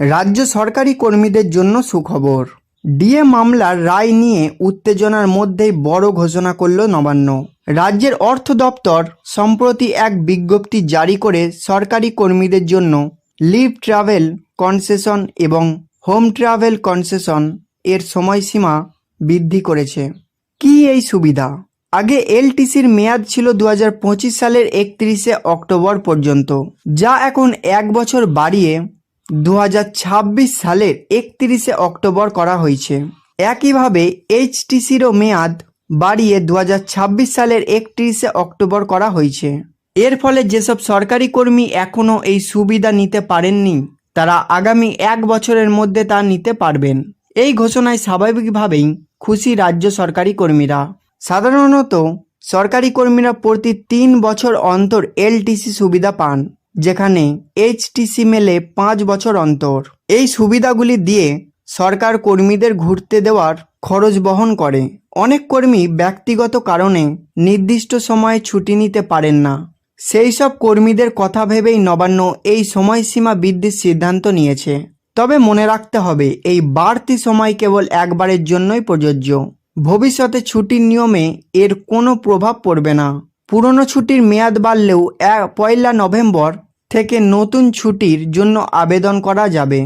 রাজ্য সরকারি কর্মীদের জন্য সুখবর। ডিএ মামলার রায় নিয়ে উত্তেজনার মধ্যেই বড় ঘোষণা করল নবান্ন। রাজ্যের অর্থ দপ্তর সম্প্রতি এক বিজ্ঞপ্তি জারি করে সরকারি কর্মীদের জন্য লিভ ট্রাভেল কনসেশন এবং হোম ট্রাভেল কনসেশন এর সময়সীমা বৃদ্ধি করেছে। কি এই সুবিধা? আগে এলটিসির মেয়াদ ছিল দু হাজার পঁচিশ সালের একত্রিশে অক্টোবর পর্যন্ত, যা এখন এক বছর বাড়িয়ে দু হাজার ছাব্বিশ সালের একত্রিশে অক্টোবর করা হয়েছে। একইভাবে এইচটিসিরও মেয়াদ বাড়িয়ে দু হাজার ছাব্বিশ সালের একত্রিশে অক্টোবর করা হয়েছে। এর ফলে যেসব সরকারি কর্মী এখনও এই সুবিধা নিতে পারেননি, তারা আগামী এক বছরের মধ্যে তা নিতে পারবেন। এই ঘোষণায় স্বাভাবিকভাবেই খুশি রাজ্য সরকারি কর্মীরা। সাধারণত সরকারি কর্মীরা প্রতি তিন বছর অন্তর এলটিসি সুবিধা পান। যেখানে এইচটিসি মেলে পাঁচ বছর অন্তর। এই সুবিধাগুলি দিয়ে সরকার কর্মীদের ঘুরতে দেওয়ার খরচ বহন করে। অনেক কর্মী ব্যক্তিগত কারণে নির্দিষ্ট সময়ে ছুটি নিতে পারেন না। সেই সব কর্মীদের কথা ভেবেই নবান্ন এই সময়সীমা বৃদ্ধির সিদ্ধান্ত নিয়েছে। তবে মনে রাখতে হবে, এই বাড়তি সময় কেবল একবারের জন্যই প্রযোজ্য। ভবিষ্যতে ছুটির নিয়মে এর কোনো প্রভাব পড়বে না। পুরনো ছুটির মেয়াদ বাড়লেও পয়লা নভেম্বর থেকে নতুন ছুটির জন্য আবেদন করা যাবে।